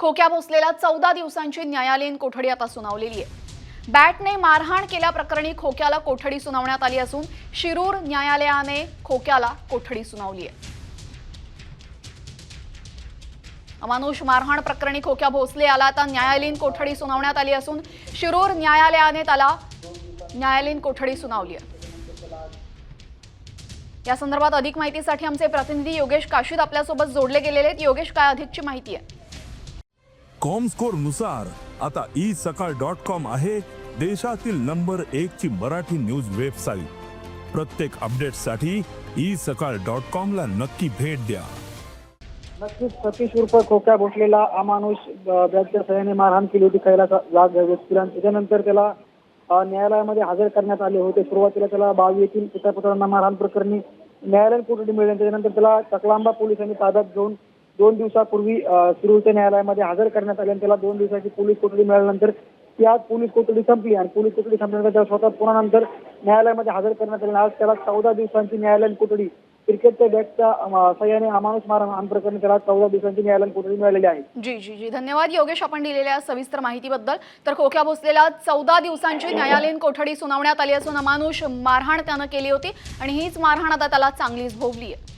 खोक्या भोसलेला चौदा दिवसांची न्यायालयीन कोठडी आता सुनावलेली आहे. बॅटने मारहाण केल्याप्रकरणी खोक्याला कोठडी सुनावण्यात आली असून शिरूर न्यायालयाने खोक्याला कोठडी सुनावली आहे. अमानुष मारहाण प्रकरणी खोक्या भोसले याला आता न्यायालयीन कोठडी सुनावण्यात आली असून शिरूर न्यायालयाने त्याला न्यायालयीन कोठडी सुनावली आहे. या संदर्भात अधिक माहितीसाठी आमचे प्रतिनिधी योगेश काशीद आपल्यासोबत जोडले गेलेले आहेत. योगेश काय अधिकची माहिती आहे? कॉमस्कोरनुसार आता ई सकाळ डॉट कॉम आहे देशातील नंबर एक ची मराठी न्यूज वेबसाईट प्रत्येक अपडेटसाठी ई सकाळ डॉट कॉम ला नक्की भेट द्या. नक्कीच सतीश उर्फ खोक्या भोसलेला अमानुष अ, बॅगच्या मारहाण केली होती कैलास जाग व्यक्तीला. त्याच्यानंतर त्याला न्यायालयामध्ये हजर करण्यात आले होते. सुरुवातीला त्याला बावी येथील पितापुत्रांना मारहाण प्रकरणी न्यायालयीन कोठडी मिळाली त्याच्यानंतर त्याला चकलांबा पोलिसांनी ताब्यात घेऊन दोन दिवसापूर्वी अ, न्यायालयामध्ये हजर करण्यात आले आणि त्याला दोन दिवसाची पोलीस कोठडी मिळाल्यानंतर ती आज पोलीस कोठडी संपली आणि पोलीस कोठडी संपल्यानंतर त्याला स्वतः पुन्हा नंतर न्यायालयामध्ये हजर करण्यात आले आज त्याला चौदा दिवसांची न्यायालयीन कोठडी क्रिकेटच्या बॅटच्या सह्याने सहाय्याने अमानुष मारहाण प्रकरणी त्याला चौदा दिवसांची न्यायालयीन कोठडी मिळालेली आहे. जी जी जी. धन्यवाद योगेश आपण दिलेल्या सविस्तर माहितीबद्दल. तर खोक्या भोसलेला चौदा दिवसांची न्यायालयीन कोठडी सुनावण्यात आली असून अमानुष मारहाण त्यानं केली होती आणि हीच मारहाण आता त्याला चांगलीच भोगली आहे.